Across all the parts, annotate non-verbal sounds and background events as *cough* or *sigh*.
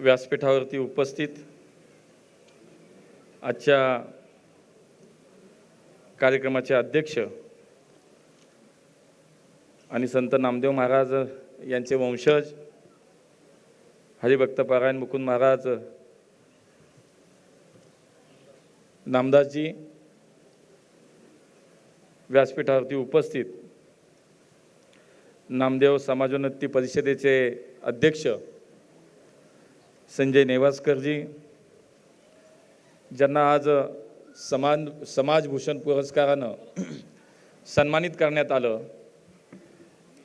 व्यासपीठावरती उपस्थित आजच्या कार्यक्रमाचे अध्यक्ष आणि संत नामदेव महाराज यांचे वंशज हरिभक्त पारायण मुकुंद महाराज नामदासजी व्यासपीठावरती उपस्थित नामदेव समाजोन्नती परिषदेचे अध्यक्ष संजय नेवासकरजी ज्यांना आज समान समाजभूषण पुरस्कारानं *clears throat* सन्मानित करण्यात आलं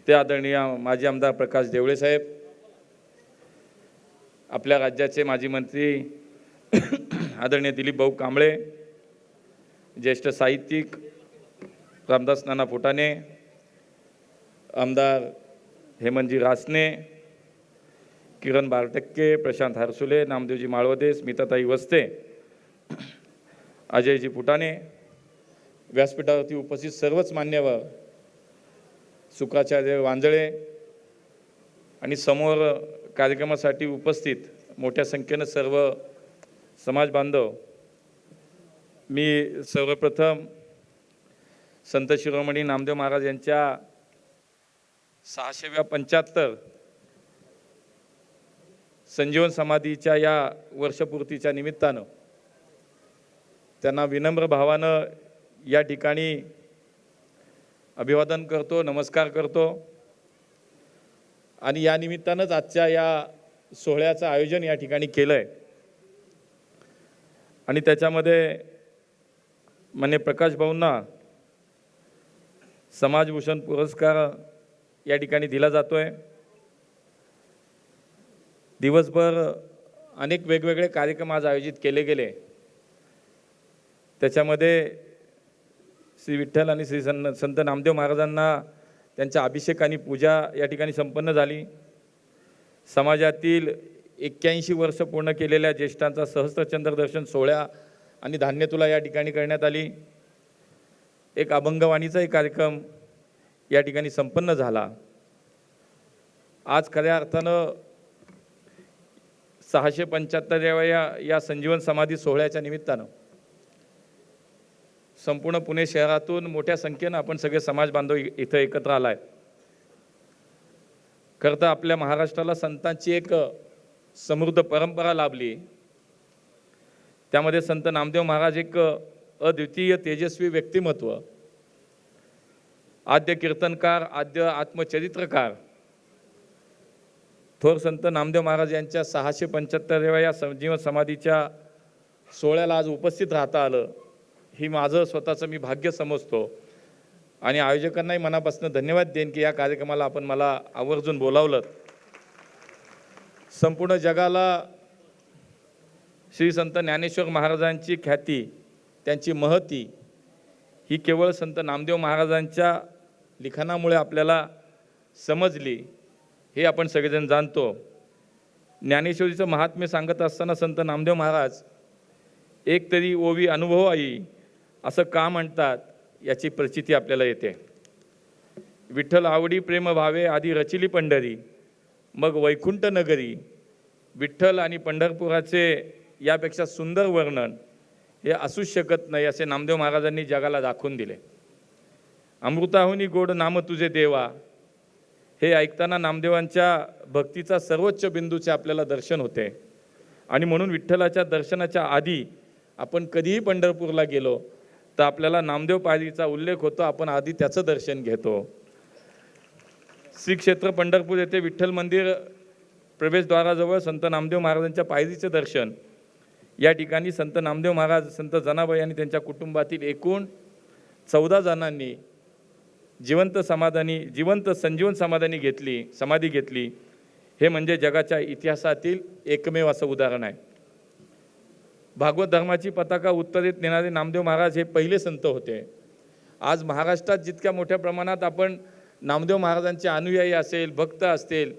ते आदरणीय माजी आमदार प्रकाश देवळे साहेब आपल्या राज्याचे माजी मंत्री *clears throat* आदरणीय दिलीप भाऊ कांबळे ज्येष्ठ साहित्यिक रामदास नाना फुटाणे आमदार हेमंतजी रासने किरण बारटक्के प्रशांत हरसुले नामदेवजी माळवदे स्मिताताई वस्ते अजयजी फुटाणे व्यासपीठावरती उपस्थित सर्वच मान्यवर सुखाचार्य वांजळे आणि समोर कार्यक्रमासाठी उपस्थित मोठ्या संख्येनं सर्व समाज बांधव मी सर्वप्रथम संत शिरोमणी नामदेव महाराज यांच्या सहाशेव्या पंच्याहत्तर संजीवन समाधीच्या या वर्षपूर्तीच्या निमित्तानं त्यांना विनम्र भावानं या ठिकाणी अभिवादन करतो नमस्कार करतो. आणि या निमित्तानंच आजच्या या सोहळ्याचं आयोजन या ठिकाणी केलं आहे आणि त्याच्यामध्ये मान्य प्रकाश भाऊंना समाजभूषण पुरस्कार या ठिकाणी दिला जातो आहे दिवसभर अनेक वेगवेगळे कार्यक्रम आज आयोजित केले गेले. त्याच्यामध्ये श्री विठ्ठल आणि श्री सन संत नामदेव महाराजांना त्यांच्या अभिषेक आणि पूजा या ठिकाणी संपन्न झाली. समाजातील एक्क्याऐंशी वर्ष पूर्ण केलेल्या ज्येष्ठांचा सहस्त्रचंद्र दर्शन सोहळ्या आणि धान्य तुला या ठिकाणी करण्यात आली. एक अभंगवाणीचाही कार्यक्रम या ठिकाणी संपन्न झाला. आज खऱ्या अर्थानं सहाशे पंच्याहत्तराव्या या संजीवन समाधी सोहळ्याच्या निमित्तानं संपूर्ण पुणे शहरातून मोठ्या संख्येनं आपण सगळे समाज बांधव इथं एकत्र आलाय. खरं तर आपल्या महाराष्ट्राला संतांची एक समृद्ध परंपरा लाभली. त्यामध्ये संत नामदेव महाराज एक अद्वितीय तेजस्वी व्यक्तिमत्व आद्य कीर्तनकार आद्य आत्मचरित्रकार थोर संत नामदेव महाराज यांच्या सहाशे पंच्याहत्तराव्या या संजीवन समाधीच्या सोहळ्याला आज उपस्थित राहता आलं. ही माझं स्वतःचं मी भाग्य समजतो. आणि आयोजकांनाही मनापासून धन्यवाद देईन की या कार्यक्रमाला आपण मला आवर्जून बोलावलं. संपूर्ण जगाला श्री संत ज्ञानेश्वर महाराजांची ख्याती त्यांची महती ही केवळ संत नामदेव महाराजांच्या लिखाणामुळे आपल्याला समजली. हे आपण सगळेजण जाणतो. ज्ञानेश्वरीचं महात्म्य सांगत असताना संत नामदेव महाराज एक तरी ओवी अनुभव आई असं का म्हणतात याची प्रचिती आपल्याला येते. विठ्ठल आवडी प्रेम भावे आधी रचिली पंढरी मग वैकुंठ नगरी. विठ्ठल आणि पंढरपुराचे यापेक्षा सुंदर वर्णन हे असूच शकत नाही असे नामदेव महाराजांनी जगाला दाखवून दिले. अमृताहुनी गोड नाम तुझे देवा हे ऐकताना नामदेवांच्या भक्तीचा सर्वोच्च बिंदूचे आपल्याला दर्शन होते. आणि म्हणून विठ्ठलाच्या दर्शनाच्या आधी आपण कधीही पंढरपूरला गेलो तर आपल्याला नामदेव पायरीचा उल्लेख होतो आपण आधी त्याचं दर्शन घेतो. श्री क्षेत्र पंढरपूर येथे विठ्ठल मंदिर प्रवेशद्वाराजवळ संत नामदेव महाराजांच्या पायरीचे दर्शन. या ठिकाणी संत नामदेव महाराज संत जनाबाई आणि त्यांच्या कुटुंबातील एकूण चौदा जणांनी जिवंत समाधानी जिवंत संजीवन समाधानी घेतली समाधी घेतली हे म्हणजे जगाच्या इतिहासातील एकमेव असं उदाहरण आहे. भागवत धर्माची पताका उत्तरेत नेणारे नामदेव महाराज हे पहिले संत होते. आज महाराष्ट्रात जितक्या मोठ्या प्रमाणात आपण नामदेव महाराजांचे अनुयायी असेल भक्त असतील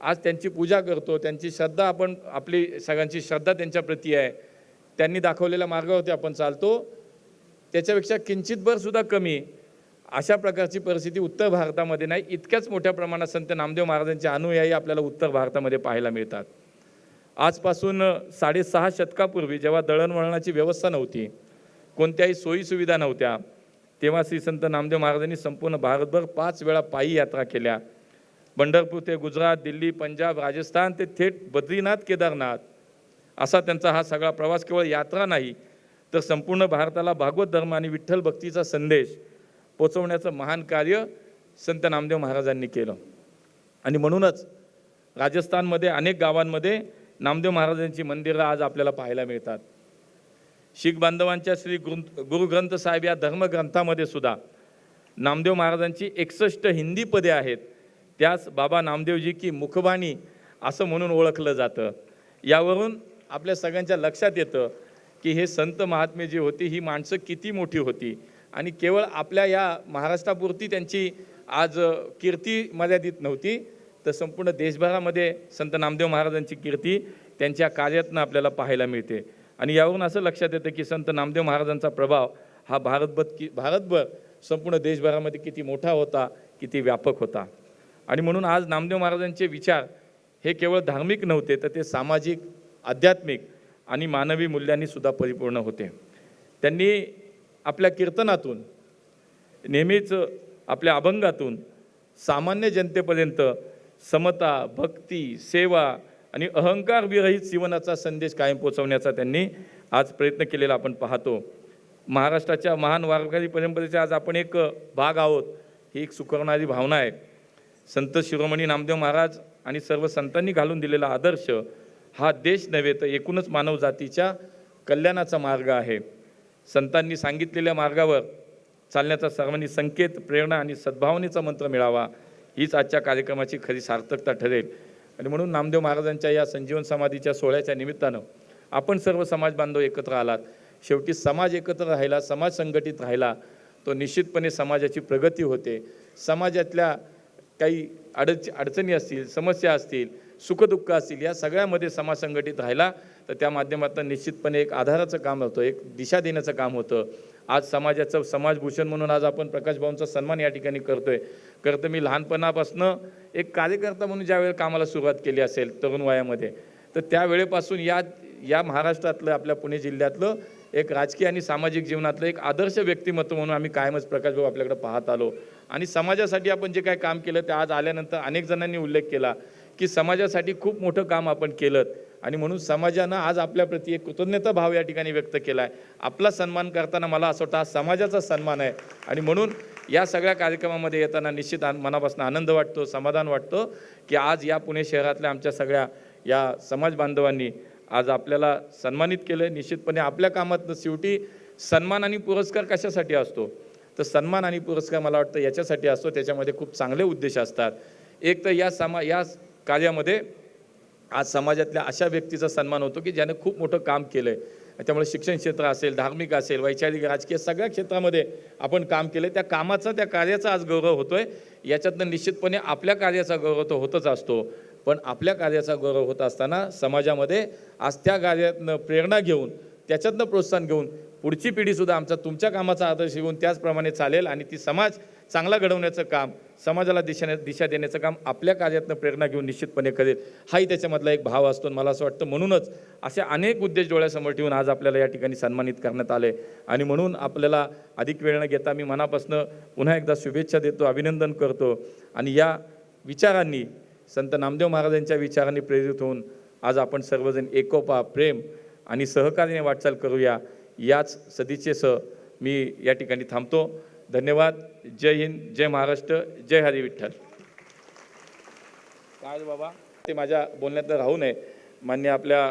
आज त्यांची पूजा करतो त्यांची श्रद्धा आपण आपली सगळ्यांची श्रद्धा त्यांच्याप्रती आहे. त्यांनी दाखवलेल्या मार्गावरती आपण चालतो. त्याच्यापेक्षा किंचितभर सुद्धा कमी अशा प्रकारची परिस्थिती उत्तर भारतामध्ये नाही. इतक्याच मोठ्या प्रमाणात संत नामदेव महाराजांचे अनुयायी आपल्याला उत्तर भारतामध्ये पाहायला मिळतात. आजपासून साडेसहा शतकापूर्वी जेव्हा दळणवळणाची व्यवस्था नव्हती कोणत्याही सोयीसुविधा नव्हत्या तेव्हा श्री संत नामदेव महाराजांनी संपूर्ण भारतभर पाच वेळा पायी यात्रा केल्या. पंढरपूर ते गुजरात दिल्ली पंजाब राजस्थान ते थेट बद्रीनाथ केदारनाथ असा त्यांचा हा सगळा प्रवास केवळ यात्रा नाही तर संपूर्ण भारताला भागवत धर्म आणि विठ्ठल भक्तीचा संदेश पोचवण्याचं महान कार्य संत नामदेव महाराजांनी केलं. आणि म्हणूनच राजस्थानमध्ये अनेक गावांमध्ये नामदेव महाराजांची मंदिरं आज आपल्याला पाहायला मिळतात. शीख बांधवांच्या श्री गुरु गुरुग्रंथ साहेब या धर्मग्रंथामध्ये सुद्धा नामदेव महाराजांची एकसष्ट हिंदी पदे आहेत. त्यास बाबा नामदेवजी की मुखबाणी असं म्हणून ओळखलं जातं. यावरून आपल्या सगळ्यांच्या लक्षात येतं की हे संत महात्मे जी होती ही माणसं किती मोठी होती. आणि केवळ आपल्या या महाराष्ट्रापुरती त्यांची आज कीर्ती मर्यादित नव्हती. तर संपूर्ण देशभरामध्ये संत नामदेव महाराजांची कीर्ती त्यांच्या कार्यातनं आपल्याला पाहायला मिळते. आणि यावरून असं लक्षात येतं की संत नामदेव महाराजांचा प्रभाव हा भारतभर की भारतभर संपूर्ण देशभरामध्ये किती मोठा होता किती व्यापक होता. आणि म्हणून आज नामदेव महाराजांचे विचार हे केवळ धार्मिक नव्हते तर ते सामाजिक आध्यात्मिक आणि मानवी मूल्यांनी सुद्धा परिपूर्ण होते. त्यांनी आपल्या कीर्तनातून नेहमीच आपल्या अभंगातून सामान्य जनतेपर्यंत समता भक्ती सेवा आणि अहंकार विरहित जीवनाचा संदेश कायम पोचवण्याचा त्यांनी आज प्रयत्न केलेला आपण पाहतो. महाराष्ट्राच्या महान वारकरी परंपरेचे आज आपण एक भाग आहोत. ही एक सुकवणारी भावना आहे. संत शिरोमणी नामदेव महाराज आणि सर्व संतांनी घालून दिलेला आदर्श हा देश नव्हे तर एकूणच मानवजातीच्या कल्याणाचा मार्ग आहे. संतांनी सांगितलेल्या मार्गावर चालण्याचा सर्वांनी संकेत प्रेरणा आणि सद्भावनेचा मंत्र मिळावा हीच आजच्या कार्यक्रमाची खरी सार्थकता ठरेल. आणि म्हणून नामदेव महाराजांच्या या संजीवन समाधीच्या सोहळ्याच्या निमित्तानं आपण सर्व समाज बांधव एकत्र आलात. शेवटी समाज एकत्र राहिला समाज संघटित राहिला तो निश्चितपणे समाजाची प्रगती होते. समाजातल्या काही अडच अडचणी असतील समस्या असतील सुखदुःख असतील या सगळ्यामध्ये समाज संघटित राहिला तर त्या माध्यमातून निश्चितपणे एक आधाराचं काम होतं एक दिशा देण्याचं काम होतं. आज समाजाचं समाजभूषण म्हणून आज आपण प्रकाशभाऊंचा सन्मान या ठिकाणी करतोय. करतं मी लहानपणापासनं एक कार्यकर्ता म्हणून ज्यावेळेला कामाला सुरुवात केली असेल तरुण वयामध्ये तर त्यावेळेपासून या या महाराष्ट्रातलं आपल्या पुणे जिल्ह्यातलं एक राजकीय आणि सामाजिक जीवनातलं एक आदर्श व्यक्तिमत्व म्हणून आम्ही कायमच प्रकाशभाऊ आपल्याकडे पाहत आलो. आणि समाजासाठी आपण जे काय काम केलं ते आज आल्यानंतर अनेक जणांनी उल्लेख केला. की समाजासाठी खूप मोठं काम आपण केलं आणि म्हणून समाजानं आज आपल्याप्रती एक कृतज्ञता भाव या ठिकाणी व्यक्त केला आहे आपला सन्मान करताना मला असं वाटतं हा समाजाचा सन्मान आहे. आणि म्हणून या सगळ्या कार्यक्रमामध्ये येताना निश्चित आन- मनापासून आनंद वाटतो समाधान वाटतो की आज या पुणे शहरातल्या आमच्या सगळ्या या समाज बांधवांनी आज आपल्याला सन्मानित केलं निश्चितपणे आपल्या कामातनं शेवटी सन्मान आणि पुरस्कार कशासाठी असतो? तर सन्मान आणि पुरस्कार मला वाटतं याच्यासाठी असतो. त्याच्यामध्ये खूप चांगले उद्देश असतात. एक तर या समा या कार्यामध्ये आज समाजातल्या अशा व्यक्तीचा सन्मान होतो की ज्याने खूप मोठं काम केलं आहे त्यामुळे शिक्षण क्षेत्र असेल धार्मिक असेल वैचारिक राजकीय सगळ्या क्षेत्रामध्ये आपण काम केलं त्या कामाचा त्या कार्याचा आज गौरव आहे याच्यातनं निश्चितपणे आपल्या कार्याचा गौरव तो होतच असतो. पण आपल्या कार्याचा गौरव होत असताना समाजामध्ये आज त्या कार्यातनं प्रेरणा घेऊन त्याच्यातनं प्रोत्साहन घेऊन पुढची पिढीसुद्धा आमचा तुमच्या कामाचा आदर्श घेऊन त्याचप्रमाणे चालेल आणि ती समाज चांगला घडवण्याचं काम समाजाला दिशा दिशा देण्याचं काम आपल्या कार्यातनं प्रेरणा घेऊन निश्चितपणे करेल. हाही त्याच्यामधला एक भाव असतो आणि मला असं वाटतं म्हणूनच असे अनेक उद्देश डोळ्यासमोर ठेवून आज आपल्याला या ठिकाणी सन्मानित करण्यात आले आणि म्हणून आपल्याला अधिक वेळ न घेता मी मनापासून पुन्हा एकदा शुभेच्छा देतो अभिनंदन करतो. आणि या विचारांनी संत नामदेव महाराजांच्या विचारांनी प्रेरित होऊन आज आपण सर्वजण एकोपा प्रेम आणि सहकार्याने वाटचाल करूया. याच सदिच्छेसह मी या ठिकाणी थांबतो. धन्यवाद. जय हिंद जय महाराष्ट्र जय हरी विठ्ठल. काय बाबा? ते माझ्या बोलण्यात राहू नये. मान्य आपल्या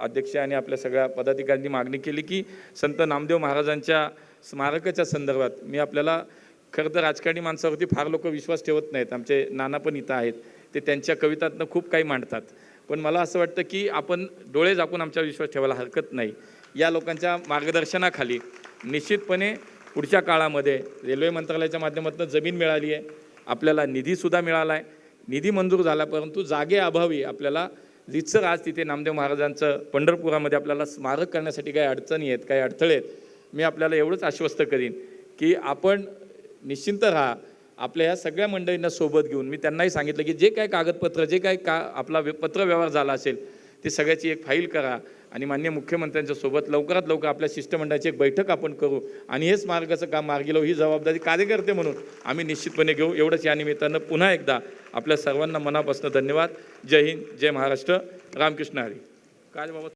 अध्यक्ष आणि आपल्या सगळ्या पदाधिकाऱ्यांनी मागणी केली की संत नामदेव महाराजांच्या स्मारकाच्या संदर्भात मी आपल्याला खरं तर राजकारणी माणसावरती फार लोक विश्वास ठेवत नाहीत. आमचे नाना पण इथं आहेत. ते त्यांच्या कवितातनं खूप काही मांडतात. पण मला असं वाटतं की आपण डोळे झाकून आमचा विश्वास ठेवायला हरकत नाही. या लोकांच्या मार्गदर्शनाखाली निश्चितपणे पुढच्या काळामध्ये रेल्वे मंत्रालयाच्या माध्यमातून जमीन मिळाली आहे. आपल्याला निधीसुद्धा मिळाला आहे. निधी मंजूर झाला परंतु जागेअभावी आपल्याला रितसर आज तिथे नामदेव महाराजांचं पंढरपुरामध्ये आपल्याला स्मारक करण्यासाठी काही अडचणी आहेत काही अडथळे आहेत. मी आपल्याला एवढंच आश्वस्त करीन की आपण निश्चिंत राहा. आपल्या या सगळ्या मंडळींना सोबत घेऊन मी त्यांनाही सांगितलं की जे काही कागदपत्र जे काही का आपला व्य- पत्रव्यवहार झाला असेल ती सगळ्याची एक फाईल करा आणि मान्य मुख्यमंत्र्यांच्या सोबत लवकरात लवकर आपल्या शिष्टमंडळाची एक बैठक आपण करू आणि हेच मार्गाचं काम मार्गी लावू. ही जबाबदारी कार्यकर्ते म्हणून आम्ही निश्चितपणे घेऊ. एवढंच या निमित्तानं पुन्हा एकदा आपल्या सर्वांना मनापासून धन्यवाद. जय हिंद जय महाराष्ट्र. रामकृष्ण हरी. काय बाबा